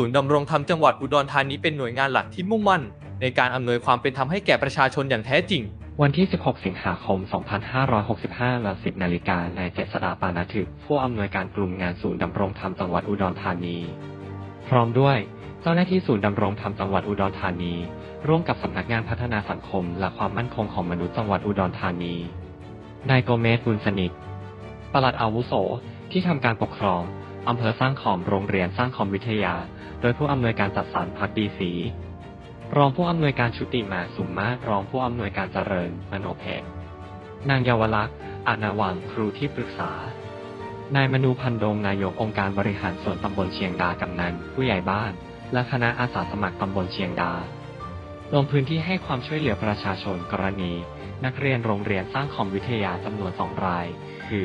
ศูนย์ดำรงธรรมจังหวัดอุดรธานีเป็นหน่วยงานหลักที่มุ่งมั่น ในการอำนวยความเป็นธรรมให้แก่ประชาชนอย่างแท้จริง วันที่ 16 สิงหาคม 2565เวลา10นาฬิกานายเจษฎาปานาถึก ผู้อำนวยการกลุ่มงานศูนย์ดำรงธรรมจังหวัดอุดรธานี พร้อมด้วยเจ้าหน้าที่ศูนย์ดำรงธรรมจังหวัดอุดรธานี ร่วมกับสำนักงานพัฒนาสังคม และความมั่นคงของมนุษย์จังหวัดอุดรธานี นายโกเมสบุญสนิทปลัดอาวุโสที่ทำการปกครอง อำเภอสร้างขอมโรงเรียนสร้างขอมวิทยา โดยผู้อำนวยการจัดสรรพักดีศรีรองผู้อำนวยการชุติมาสุมมาตรรองผู้อำนวยการเจริญมโนเพชรนางเยาวลักษณ์อานาวังครูที่ปรึกษา นายมนูพันดงนายกองค์การบริหารส่วนตำบลเชียงดากำนันผู้ใหญ่บ้าน และคณะอาสาสมัครตำบลเชียงดา ลงพื้นที่ให้ความช่วยเหลือประชาชนกรณี นักเรียนโรงเรียนสร้างคอมวิทยาจำนวนสองราย คือ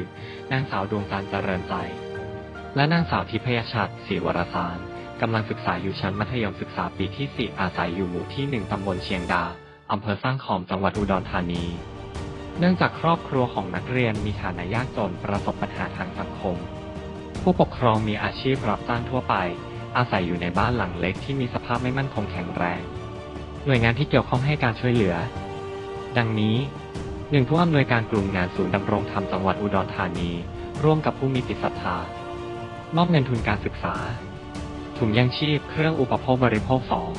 นางสาวดวงจันทร์เจริญใจ และนางสาวทิพยชัดศรีวรสารกำลังศึกษาอยู่ชั้นมัธยมศึกษาปีที่ 4 อาศัยอยู่หมู่ที่ 1 ตำบลเชียงดา อำเภอสร้างขอม จังหวัดอุดรธานี เนื่องจากครอบครัวของนักเรียนมีฐานะยากจนประสบปัญหาทางสังคม ผู้ปกครองมีอาชีพรับจ้างทั่วไป อาศัยอยู่ในบ้านหลังเล็กที่มีสภาพไม่มั่นคงแข็งแรง หน่วยงานที่เกี่ยวข้องให้การช่วยเหลือ ดังนี้หนึ่งผู้อำนวยการกลุ่มงานศูนย์ดำรงธรรมจังหวัดอุดรธานี ร่วมกับผู้มีจิตศรัทธา มอบเงินทุนการศึกษา ถุงยังชีพเครื่องอุปโภคบริโภคสอง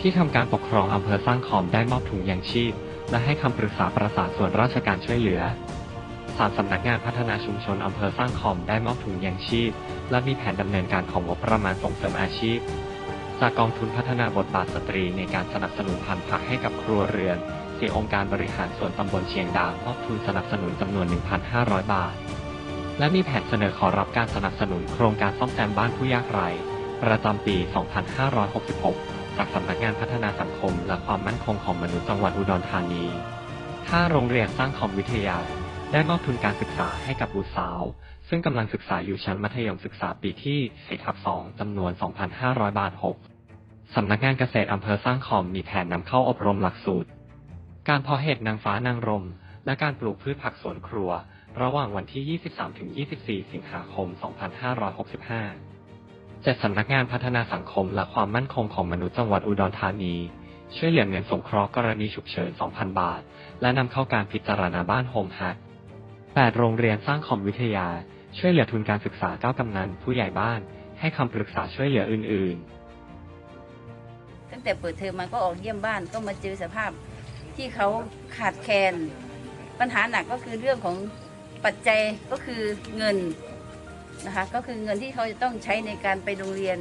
ที่ทำการปกครองอำเภอสร้างขอมได้มอบถุงยังชีพ และให้คำปรึกษาประสานส่วนราชการช่วยเหลือสามสำนักงานพัฒนาชุมชนอำเภอสร้างขอมได้มอบถุงยังชีพ และมีแผนดำเนินการของงบประมาณส่งเสริมอาชีพ จากกองทุนพัฒนาบทบาทสตรีในการสนับสนุนพันธุ์ผักให้กับครัวเรือนที่องค์การบริหารส่วนตำบลเชียงดาวมอบทุนสนับสนุนจำนวน 1,500 บาท และมีแผนเสนอขอรับการสนับสนุนโครงการซ่อมแซมบ้านผู้ยากไร้ ประจำปี 2566 จากสำนักงานพัฒนาสังคมและความมั่นคงของมนุษย์จังหวัดอุดรธานี5โรงเรียนสร้างคอมวิทยา ได้มอบทุนการศึกษาให้กับบุตรสาว ซึ่งกำลังศึกษาอยู่ชั้นมัธยมศึกษาปีที่4ทับ2จำนวน 2,500 บาท 6 สำนักงานเกษตรอำเภอสร้างคอมมีแผนนำเข้าอบรมหลักสูตร การเพาะเห็ดนางฟ้านางรม และการปลูกพืชผักสวนครัว ระหว่างวันที่ 23-24 สิงหาคม 2565จัดสำนักงานพัฒนาสังคมและความมั่นคงของมนุษย์จังหวัดอุดรธานี ช่วยเหลือเงินสงเคราะห์กรณีฉุกเฉิน 2,000 บาท และนำเข้าการพิจารณาบ้านโฮมฮัก8โรงเรียนสร้างคอมวิทยา ช่วยเหลือทุนการศึกษาเก้ากำนัน ผู้ใหญ่บ้าน ให้คำปรึกษาช่วยเหลืออื่น ๆ ตั้งแต่เปิดเทอมมาก็ออกเยี่ยมบ้านก็มาเจอสภาพที่เขาขาดแคลนปัญหาหนักก็คือเรื่องของ ปัจจัยก็คือเงินนะคะก็คือเงินที่เขาจะต้องใช้ในการไปโรงเรียน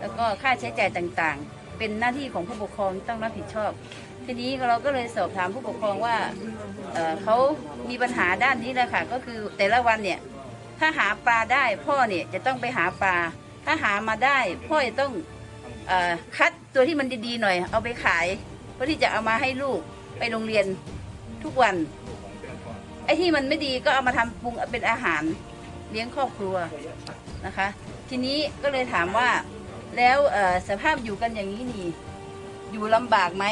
แล้วก็ค่าใช้จ่ายต่างๆ เป็นหน้าที่ของผู้ปกครองต้องรับผิดชอบ ทีนี้เราก็เลยสอบถามผู้ปกครองว่าเเขามีปัญหาด้านนี้แหละค่ะก็คือแต่ละวันเนี่ยถ้าหาปลาได้พ่อเนี่ยจะต้องไปหาปลา ถ้าหามาได้พ่อจะต้องอคัดตัวที่มันดีๆหน่อย เอาไปขายเพื่อที่จะเอามาให้ลูกไปโรงเรียนทุกวัน ไอ้ที่มันไม่ดีก็เอามาทำปรุงเป็นอาหารเลี้ยงครอบครัวนะคะ ทีนี้ก็เลยถามว่าแล้วสภาพอยู่กันอย่างนี้นี่ อยู่ลำบากไหม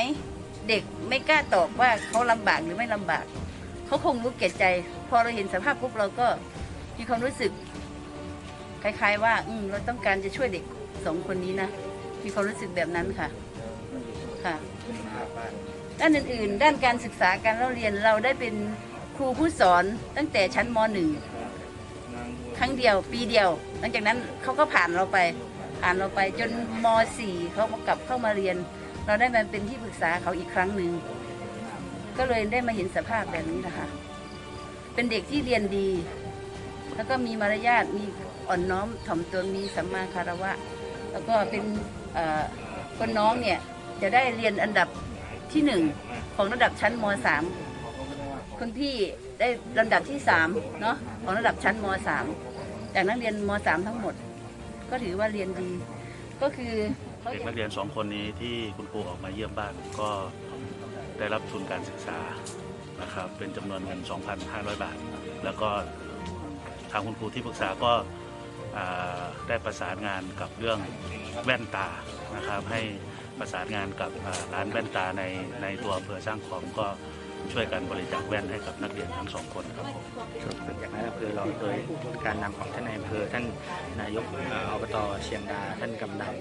เด็กไม่กล้าตอบว่าเขาลำบากหรือไม่ลำบากเขาคงรู้แก่ใจ พอเราเห็นสภาพปุ๊บเราก็มีความรู้สึก คล้าย ๆ ว่า อืมเราต้องการจะช่วยเด็กสองคนนี้นะมีความรู้สึกแบบนั้นค่ะ ค่ะ ด้านอื่นๆ ด้านการศึกษาการเล่าเรียนเราได้เป็น ครูผู้สอนตั้งแต่ชั้นมหนึ่งครั้งเดียวปีเดียว หลังจากนั้นเขาก็ผ่านเราไป ผ่านเราไปจนมสี่เขากลับเข้ามาเรียน เราได้มาเป็นที่ปรึกษาเขาอีกครั้งหนึ่งก็เลยได้มาเห็นสภาพแบบนี้นะคะเป็นเด็กที่เรียนดี แล้วก็มีมารยาทมีอ่อนน้อมถ่อมตนมีสัมมาคารวะ แล้วก็เป็นคนน้องเนี่ยจะได้เรียนอันดับที่หนึ่งของระดับชั้นมสาม คนพี่ได้ลำดับที่สามเนาะของระดับชั้นมสามจากนักเรียนมสามทั้งหมด ก็ถือว่าเรียนดี ก็คือเขาเด็กจะนักเรียนสองคนนี้ที่คุณครูออกมาเยี่ยมบ้านก็ได้รับทุนการศึกษานะครับเป็นจำนวนเงิน 2,500 บาท แล้วก็ทางคุณครูที่ปรึกษาก็อ่าได้ประสานงานกับเรื่องแว่นตานะครับให้ประสานงานกับอ่าร้านแว่นตาในในตัวอำเภอสร้างของก็ ช่วยกันบริจาคแว่นให้กับนักเรียนทั้งสองคนครับผมจากนั้นอำเภอเราโดยการนำของท่านนายอำเภอท่านนายกเอ่ออบตเชียงดาท่านกำนัน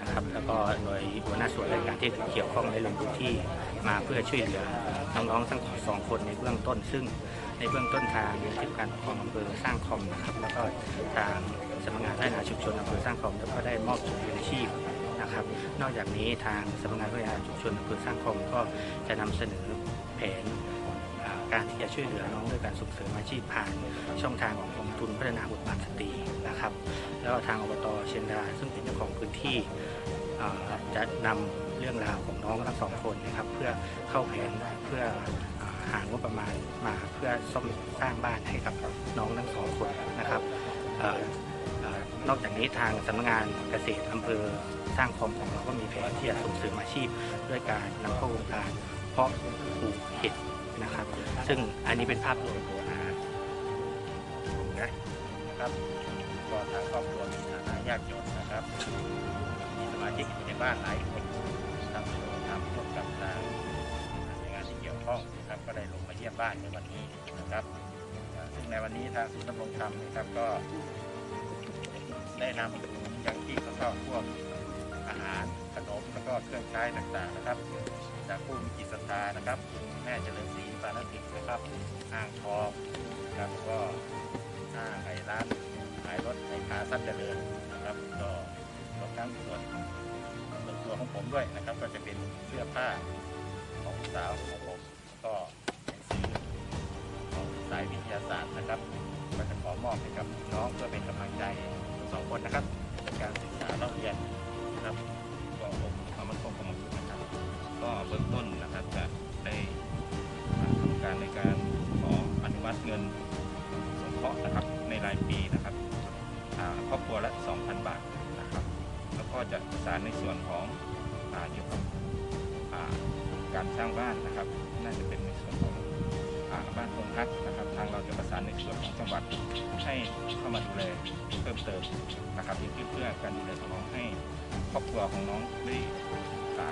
นะครับแล้วก็โดยหัวหน้าส่วนราชการที่เกี่ยวข้องได้ลงพื้นที่มาเพื่อช่วยเหลือน้องๆทั้งสองคนในเบื้องต้น ซึ่งในเบื้องต้นทางที่การปกครองอำเภอสร้างคอมนะครับแล้วก็ทางสำนักงานพัฒนาชุมชนอำเภอสร้างคอมแล้วก็ได้มอบถุงยางชีพ นะครับ นอกจากนี้ทางสำนักงานพัฒนาชุมชนอำเภอสร้างคมก็จะนำเสนอแผนการที่จะช่วยเหลือน้องด้วยการส่งเสริมอาชีพผ่านช่องทางของกองทุนพัฒนาบทบาทสตรีนะครับ แล้วทางอบตเชียงดาซึ่งเป็นเจ้าของพื้นที่จะนำเรื่องราวของน้องทั้งสองคนนะครับ เพื่อเข้าแผนเพื่อหางบประมาณมาเพื่อซ่อมสร้างบ้านให้กับน้องทั้งสองคนนะครับ นอกจากนี้ทางสำนักงานเกษตรอำเภอสร้างคอมของเราก็มีแผนที่จะส่งเสริมอาชีพ ด้วยการนำเข้าโครงการเพาะปลูกเห็ดนะครับ ซึ่งอันนี้เป็นภาพรวมนะฮะนะครับก็ทางครอบครัวมีฐานะยากจนนะครับมีสมาชิกอยู่ในบ้านหลายคนทำทำร่วมกับทางหน่วยงานที่เกี่ยวข้องนะครับก็ได้ลงมาเยี่ยมบ้านในวันนี้นะครับ ในวันนี้ทางศูนย์ดำรงธรรมนะครับก็ได้นำอย่างที่แล้วก็พวกอาหารขนมแล้วก็เครื่องใช้ต่างๆนะครับ จากผู้มีจิตศรัทธานะครับแม่เจริญศรีปานติกนะครับอ่างทองนะครับก็ห้างไห้ร้านขายรถไห้ขาสั้นเจริญนะครับก็รวมทั้งส่วนส่วนตัวของผมด้วยนะครับ ก็จะเป็นเสื้อผ้าของสาวของผมก็ สายวิทยาศาสตร์นะครับก็จะขอมอบให้กับน้องเพื่อเป็นกำลังใจทั้งสองคนนะครับในการศึกษาเล่าเรียนนะครับก็ผมความมั่นคงของมนุษย์นะครับ ก็เบื้องต้นนะครับจะได้ทำการในการขออนุมัติเงินสงเคราะห์นะครับในรายปีนะครับครอบครัวละ 2,000 บาทนะครับ แล้วก็จะประสานในส่วนของเกี่ยวกับการสร้างบ้านนะครับ น่าจะเป็นในส่วนของ บ้านคนพักนะครับ ทางเราจะประสานในส่วนของจังหวัดให้เข้ามาดูแลเพิ่มเติมนะครับเพื่อเพื่อการดูแลของน้องให้ครอบครัวของน้องได้อ่า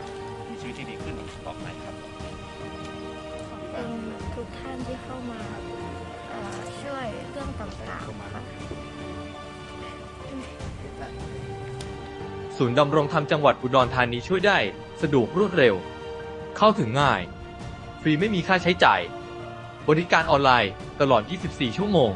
มีชีวิตที่ดีขึ้นต่อไปครับขอบคุณทุกท่านที่เข้ามาเอ่อช่วยเรื่องต่างๆค่ะศูนย์ดำรงธรรมจังหวัดอุดรธานีช่วยได้ สะดวกรวดเร็ว เข้าถึงง่าย ฟรีไม่มีค่าใช้จ่าย บริการออนไลน์ตลอด 24 ชั่วโมง